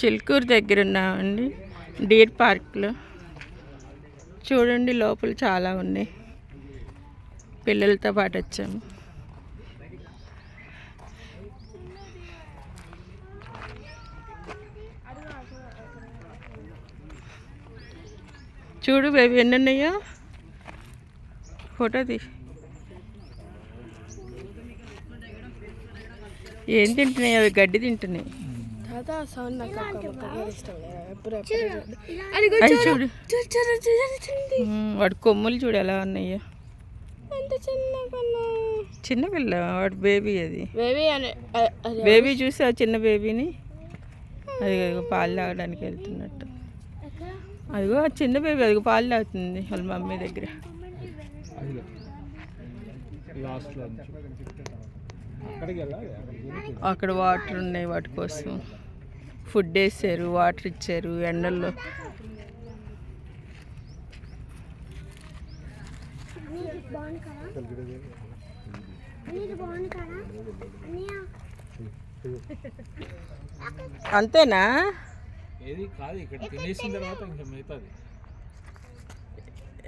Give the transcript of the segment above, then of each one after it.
చిలుకూరు దగ్గర ఉన్నామండి. డీర్ పార్క్లో. చూడండి లోపల చాలా ఉన్నాయి. పిల్లలతో పాటు వచ్చాము. చూడు బేబీ ఎన్ని ఉన్నాయో? ఫోటో తీసి ఏం తింటున్నాయి? అవి గడ్డి తింటున్నాయి. చూడు వాడి కొమ్ములు చూడు ఎలా ఉన్నాయో. ఎంత చిన్న పిల్ల వాడి బేబీ అది. బేబీ అది చూసి ఆ చిన్న బేబీని అది అదిగో పాలు తాగడానికి వెళ్తున్నట్టు. అదిగో ఆ చిన్న బేబీ అదిగో పాలు తాగుతుంది వాళ్ళ మమ్మీ దగ్గర. అక్కడ వాటర్ ఉన్నాయి వాటి కోసం. ఫుడ్ వేసారు వాటర్ ఇచ్చారు ఎండల్లో. అంతేనా? ఏది? కాదు ఇక్కడ తినేసిన తర్వాత ఇంకా మిగతాది.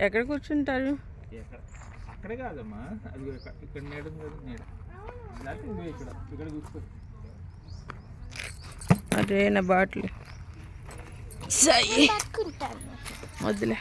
ఎక్కడ కూర్చుంటారు? అక్కడే కాదమ్మా. అది ఇక్కడ నీడ నీడ. అదే నా బాటిల్. సై. వద్దులే.